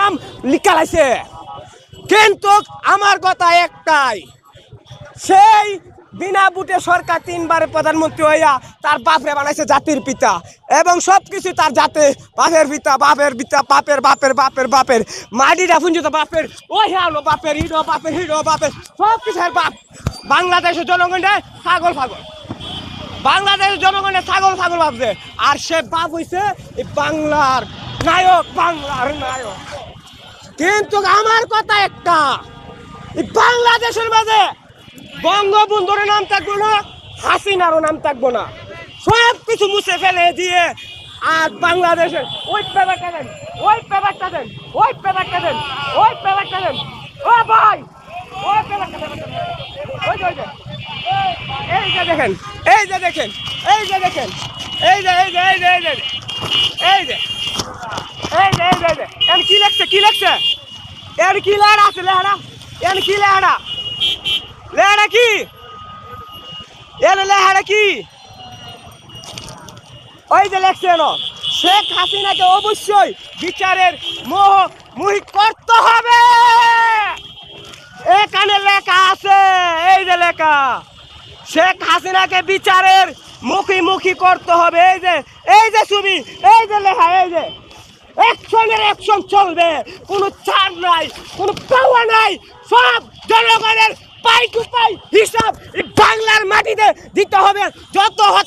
নাম লিখা লাইছে। কিন্তু আমার কথা একটাই, সেই বিনা বুটে সরকার তিনবারে প্রধানমন্ত্রী হইয়া তার বাপরে বানাইছে জাতির পিতা এবং সব কিছু তার জাতে, বাপের পিতা বাপের পিতা, বাপের বাপের বাপের বাপের, মাটিটা ফুঞ্জিত বাপের, ওই হলো বাপের হিরো বাপের হিরো বাপের সব কিছুর বাপ। বাংলাদেশের জনগণটা ছাগল ফাগল বাংলাদেশের জনগণের ছাগল ছাগল ভাবছে। আর সে বাপ হইছে এই বাংলার নায়ক বাংলার নায়ক। কিন্তু আমার কথা একটা বাংলাদেশের মাঝে বঙ্গবন্ধুর নাম থাকব না হাসিনারও নাম থাকব না সব কিছু মুছে ফেলে দিয়ে আর বাংলাদেশের ওই পেপারটা দেন ওই পেপারটা দেন ওই পেপারটা দেন ওই পেপারটা দেন ও ভাই ওই পেপারটা দেন ওই যে এই যে দেখেন এই যে দেখেন এই যে দেখেন এই যে এই যে এই যে এই যে এই যে এই যে এই যে কি লাগছে কি লাগছে এর কি লেখা আছে লেহারা এর কি লেহারা লেহারা কি? এর লেহারা কি? ওই যে লেখছে শেখ হাসিনাকে অবশ্যই বিচারের মোহ মুহি করতে হবে। এখানে লেখা আছে, এই যে লেখা, শেখ হাসিনাকে বিচারের মুখী করতে হবে। এই যে এই যে ছবি এই যে লেখা, এই যে। অ্যাকশনের অ্যাকশন চলবে। কোনো চার নাই, কোনো পাওয়া নাই। সব জনগণের পাই টু পাই হিসাব বাংলার মাটিতে দিতে হবে। যত